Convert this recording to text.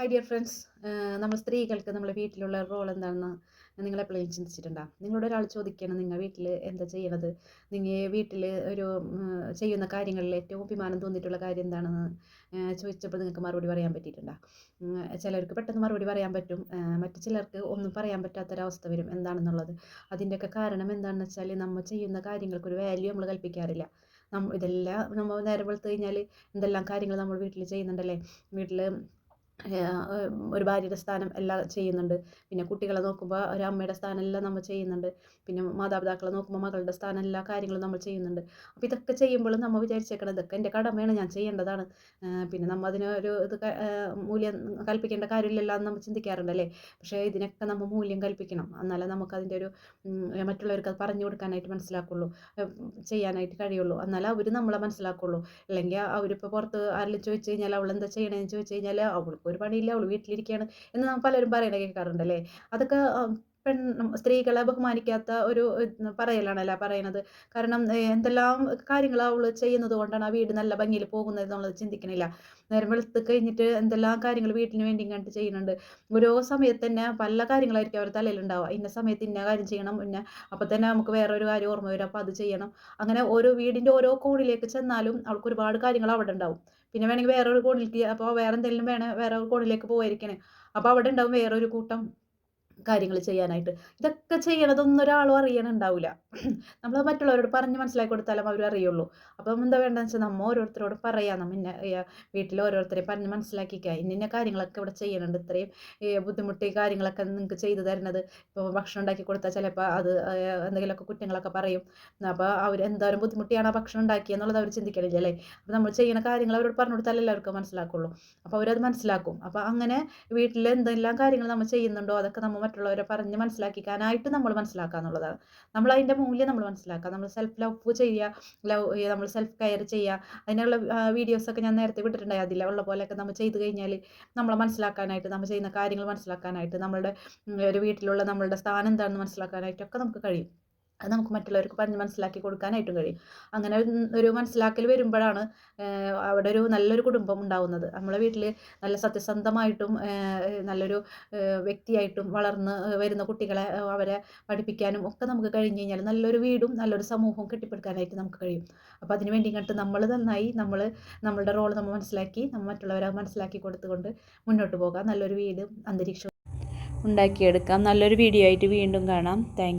Hi dear friends നമ്മൾ സ്ത്രീകൾക്ക് നമ്മുടെ വീട്ടിലുള്ള റോൾ എന്താണെന്ന് നിങ്ങൾ എപ്പോഴെങ്കിലും ചിന്തിച്ചിട്ടുണ്ടോ? നിങ്ങളോട് ഒരാൾ ചോദിക്കണം നിങ്ങൾ വീട്ടിൽ എന്താ ചെയ്യണത്? നിങ്ങൾ വീട്ടിൽ ഒരു ചെയ്യുന്ന കാര്യങ്ങളിൽ ഏറ്റവും അഭിമാനം തോന്നിയിട്ടുള്ള കാര്യം എന്താണെന്ന് ചോദിച്ചപ്പോൾ നിങ്ങൾക്ക് മറുപടി പറയാൻ പറ്റിയിട്ടുണ്ടോ? ചിലർക്ക് പെട്ടെന്ന് മറുപടി പറയാൻ പറ്റും. മറ്റു ചിലർക്ക് ഒന്നും പറയാൻ പറ്റാത്തൊരവസ്ഥ വരും എന്താണെന്നുള്ളത്. അതിന്റെയൊക്കെ കാരണം എന്താണെന്ന് വെച്ചാൽ നമ്മൾ ചെയ്യുന്ന കാര്യങ്ങൾക്കൊരു വാല്യൂ നമ്മൾ കൽപ്പിക്കാറില്ല. നമ്മ ഇതെല്ലാം നമ്മൾ നേരെ വെളുത്ത് കഴിഞ്ഞാൽ എന്തെല്ലാം കാര്യങ്ങൾ നമ്മൾ വീട്ടിൽ ചെയ്യുന്നുണ്ടല്ലേ? വീട്ടിൽ ഒരു ഭാര്യയുടെ സ്ഥാനം എല്ലാം ചെയ്യുന്നുണ്ട്. പിന്നെ കുട്ടികളെ നോക്കുമ്പോൾ ഒരു അമ്മയുടെ സ്ഥാനം എല്ലാം നമ്മൾ ചെയ്യുന്നുണ്ട്. പിന്നെ മാതാപിതാക്കളെ നോക്കുമ്പോൾ മകളുടെ സ്ഥാനം എല്ലാ കാര്യങ്ങളും നമ്മൾ ചെയ്യുന്നുണ്ട്. അപ്പോൾ ഇതൊക്കെ ചെയ്യുമ്പോൾ നമ്മൾ വിചാരിച്ചേക്കണം ഇതൊക്കെ എന്റെ കടമയാണ് ഞാൻ ചെയ്യേണ്ടതാണ്. പിന്നെ നമ്മൾ അതിന് ഒരു ഇത് മൂല്യം കൽപ്പിക്കേണ്ട കാര്യമില്ലല്ലോ എന്ന് നമ്മൾ ചിന്തിക്കാറുണ്ടല്ലേ പക്ഷേ ഇതിനൊക്കെ നമ്മൾ മൂല്യം കൽപ്പിക്കണം. എന്നാലേ നമുക്ക് അതിന്റെ ഒരു മറ്റുള്ളവർക്ക് അത് പറഞ്ഞു കൊടുക്കാനായിട്ട് മനസ്സിലാക്കുള്ളൂ. ചെയ്യാനായിട്ട് കഴിയുള്ളൂ. എന്നാലേ അവർ നമ്മളെ മനസ്സിലാക്കുള്ളൂ. അല്ലെങ്കിൽ അവരിപ്പോൾ പുറത്ത് ആരെങ്കിലും ചോദിച്ചു കഴിഞ്ഞാൽ അവൾ എന്താ ചെയ്യണേന്ന് ചോദിച്ചു കഴിഞ്ഞാൽ അവൾക്ക് ഒരു പണിയില്ല അവൾ വീട്ടിലിരിക്കുകയാണ് എന്ന് നാം പലരും പറയണ കേൾക്കാറുണ്ടല്ലേ? അതൊക്കെ പെൺ സ്ത്രീകളെ ബഹുമാനിക്കാത്ത ഒരു പറയലാണല്ലേ പറയുന്നത്. കാരണം എന്തെല്ലാം കാര്യങ്ങൾ അവൾ ചെയ്യുന്നത് കൊണ്ടാണ് ആ വീട് നല്ല ഭംഗിയിൽ പോകുന്നത് എന്നുള്ളത് ചിന്തിക്കണില്ല. നേരം വെളുത്ത് കഴിഞ്ഞിട്ട് എന്തെല്ലാം കാര്യങ്ങൾ വീട്ടിന് വേണ്ടി കണ്ടിട്ട് ചെയ്യുന്നുണ്ട്. ഓരോ സമയത്ത് തന്നെ പല കാര്യങ്ങളായിരിക്കും അവർ തലയിലുണ്ടാവുക. ഇന്ന സമയത്ത് ഇന്ന കാര്യം ചെയ്യണം പിന്നെ അപ്പോൾ തന്നെ നമുക്ക് വേറെ ഒരു കാര്യം ഓർമ്മ വരും. അപ്പോൾ അത് ചെയ്യണം. അങ്ങനെ ഓരോ വീടിന്റെ ഓരോ കോണിലേക്ക് ചെന്നാലും അവൾക്ക് ഒരുപാട് കാര്യങ്ങൾ അവിടെ ഉണ്ടാവും. പിന്നെ വേണമെങ്കിൽ വേറൊരു കോണിലേക്ക് അപ്പോൾ വേറെ എന്തെങ്കിലും വേണേൽ വേറെ കോണിലേക്ക് പോയിരിക്കണേ അപ്പോൾ അവിടെ ഉണ്ടാവും വേറൊരു കൂട്ടം കാര്യങ്ങൾ ചെയ്യാനായിട്ട്. ഇതൊക്കെ ചെയ്യണതൊന്നും ഒരാളും അറിയണുണ്ടാവില്ല നമ്മൾ മറ്റുള്ളവരോട് പറഞ്ഞ് മനസ്സിലാക്കി കൊടുത്താലും അവർ അറിയുള്ളൂ. അപ്പം എന്താ വേണ്ടതെന്ന് വെച്ചാൽ നമ്മൾ ഓരോരുത്തരോട് പറയാം. നമ്മ വീട്ടിൽ ഓരോരുത്തരെ പറഞ്ഞ് മനസ്സിലാക്കിക്കുക ഇന്ന കാര്യങ്ങളൊക്കെ ഇവിടെ ചെയ്യണുണ്ട്. ഇത്രയും ബുദ്ധിമുട്ടി കാര്യങ്ങളൊക്കെ നിങ്ങൾക്ക് ചെയ്തു തരുന്നത് ഇപ്പോൾ ഭക്ഷണം ഉണ്ടാക്കി കൊടുത്താൽ ചിലപ്പോൾ അത് എന്തെങ്കിലുമൊക്കെ കുറ്റങ്ങളൊക്കെ പറയും. അപ്പോൾ അവർ എന്തായാലും ബുദ്ധിമുട്ടിയാണ് ആ ഭക്ഷണം ഉണ്ടാക്കിയെന്നുള്ളത് അവർ ചിന്തിക്കണില്ല അല്ലേ? അപ്പോൾ നമ്മൾ ചെയ്യുന്ന കാര്യങ്ങൾ അവരോട് പറഞ്ഞു കൊടുത്താൽ എല്ലാവർക്കും മനസ്സിലാക്കുള്ളൂ. അപ്പോൾ അവരത് മനസ്സിലാക്കും. അപ്പോൾ അങ്ങനെ വീട്ടിൽ എന്തെല്ലാം കാര്യങ്ങൾ നമ്മൾ ചെയ്യുന്നുണ്ടോ അതൊക്കെ നമ്മൾ മറ്റുള്ളവരെ പറഞ്ഞ് മനസ്സിലാക്കിക്കാനായിട്ട് നമ്മൾ മനസ്സിലാക്കുക എന്നുള്ളതാണ് നമ്മൾ അതിന്റെ മൂല്യം നമ്മൾ മനസ്സിലാക്കുക. നമ്മൾ സെൽഫ് ലവ് ചെയ്യുക ലവ് നമ്മൾ സെൽഫ് കെയർ ചെയ്യുക. അതിനുള്ള വീഡിയോസൊക്കെ ഞാൻ നേരത്തെ വിട്ടിട്ടുണ്ടായി. അതിൽ ഉള്ള പോലെയൊക്കെ നമ്മൾ ചെയ്ത് കഴിഞ്ഞാൽ നമ്മളെ മനസ്സിലാക്കാനായിട്ട് നമ്മൾ ചെയ്യുന്ന കാര്യങ്ങൾ മനസ്സിലാക്കാനായിട്ട് നമ്മളുടെ ഒരു വീട്ടിലുള്ള നമ്മളുടെ സ്ഥാനം എന്താണെന്ന് മനസ്സിലാക്കാനായിട്ടൊക്കെ നമുക്ക് കഴിയും. അത് നമുക്ക് മറ്റുള്ളവർക്ക് പറഞ്ഞ് മനസ്സിലാക്കി കൊടുക്കാനായിട്ടും കഴിയും. അങ്ങനെ ഒരു- മനസ്സിലാക്കൽ വരുമ്പോഴാണ് അവിടെ ഒരു നല്ലൊരു കുടുംബം ഉണ്ടാവുന്നത്. നമ്മളെ വീട്ടിൽ നല്ല സത്യസന്ധമായിട്ടും നല്ലൊരു വ്യക്തിയായിട്ടും വളർന്ന് വരുന്ന കുട്ടികളെ അവരെ പഠിപ്പിക്കാനും ഒക്കെ നമുക്ക് കഴിഞ്ഞ് കഴിഞ്ഞാൽ നല്ലൊരു വീടും നല്ലൊരു സമൂഹവും കെട്ടിപ്പടുക്കാനായിട്ട് നമുക്ക് കഴിയും. അപ്പോൾ അതിന് വേണ്ടി നമ്മൾ നന്നായി നമ്മൾ നമ്മളുടെ റോൾ നമ്മൾ മനസ്സിലാക്കി നമ്മൾ മറ്റുള്ളവരെ മനസ്സിലാക്കി കൊടുത്തുകൊണ്ട് മുന്നോട്ട് പോകാം. നല്ലൊരു വീടും അന്തരീക്ഷവും ഉണ്ടാക്കിയെടുക്കാം. നല്ലൊരു വീഡിയോ ആയിട്ട് വീണ്ടും കാണാം. താങ്ക്